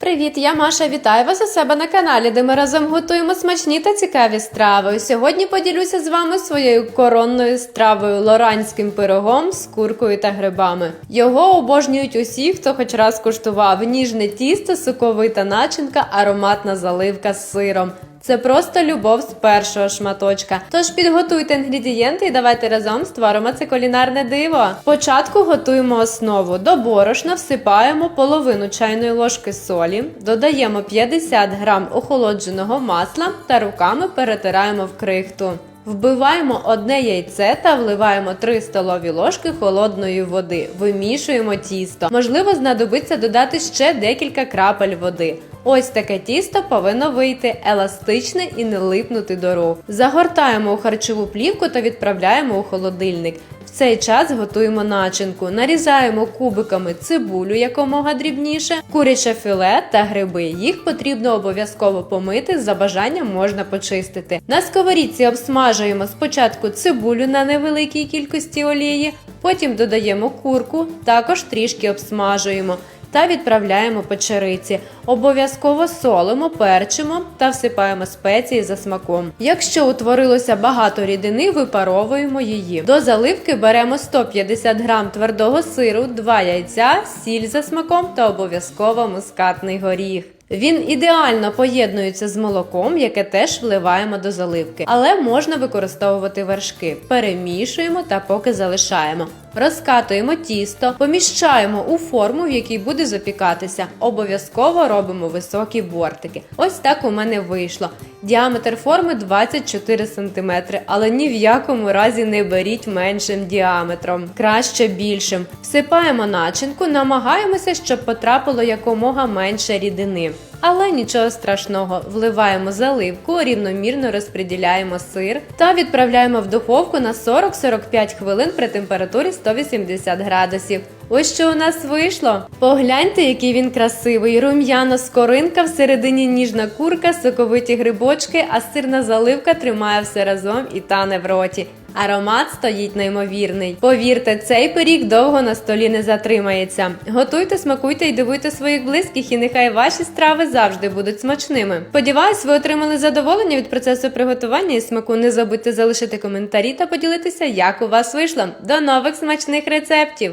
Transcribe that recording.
Привіт, я Маша. Вітаю вас у себе на каналі, де ми разом готуємо смачні та цікаві страви. Сьогодні поділюся з вами своєю коронною стравою лоранським пирогом з куркою та грибами. Його обожнюють усі, хто хоч раз куштував ніжне тісто, соковита начинка, ароматна заливка з сиром. Це просто любов з першого шматочка. Тож підготуйте інгредієнти і давайте разом створимо це кулінарне диво. Спочатку готуємо основу. До борошна всипаємо половину чайної ложки солі, додаємо 50 грам охолодженого масла та руками перетираємо в крихту. Вбиваємо одне яйце та вливаємо 3 столові ложки холодної води. Вимішуємо тісто. Можливо, знадобиться додати ще декілька крапель води. Ось таке тісто повинно вийти еластичне і не липнути до рук. Загортаємо у харчову плівку та відправляємо у холодильник. Цей час готуємо начинку. Нарізаємо кубиками цибулю якомога дрібніше, куряче філе та гриби. Їх потрібно обов'язково помити. За бажанням можна почистити. На сковорідці обсмажуємо спочатку цибулю на невеликій кількості олії, потім додаємо курку, також трішки обсмажуємо та відправляємо печериці. Обов'язково солимо, перчимо та всипаємо спеції за смаком. Якщо утворилося багато рідини, випаровуємо її. До заливки беремо 150 грам твердого сиру, 2 яйця, сіль за смаком та обов'язково мускатний горіх. Він ідеально поєднується з молоком, яке теж вливаємо до заливки, але можна використовувати вершки. Перемішуємо та поки залишаємо. Розкатуємо тісто, поміщаємо у форму, в якій буде запікатися. Обов'язково робимо високі бортики. Ось так у мене вийшло. Діаметр форми 24 см, але ні в якому разі не беріть меншим діаметром, краще більшим. Всипаємо начинку, намагаємося, щоб потрапило якомога менше рідини. Але нічого страшного, вливаємо заливку, рівномірно розподіляємо сир та відправляємо в духовку на 40-45 хвилин при температурі 180 градусів. Ось що у нас вийшло. Погляньте, який він красивий. Рум'яна скоринка, всередині ніжна курка, соковиті грибочки, а сирна заливка тримає все разом і тане в роті. Аромат стоїть неймовірний. Повірте, цей пиріг довго на столі не затримається. Готуйте, смакуйте і дивуйте своїх близьких, і нехай ваші страви завжди будуть смачними. Сподіваюсь, ви отримали задоволення від процесу приготування і смаку. Не забудьте залишити коментарі та поділитися, як у вас вийшло. До нових смачних рецептів!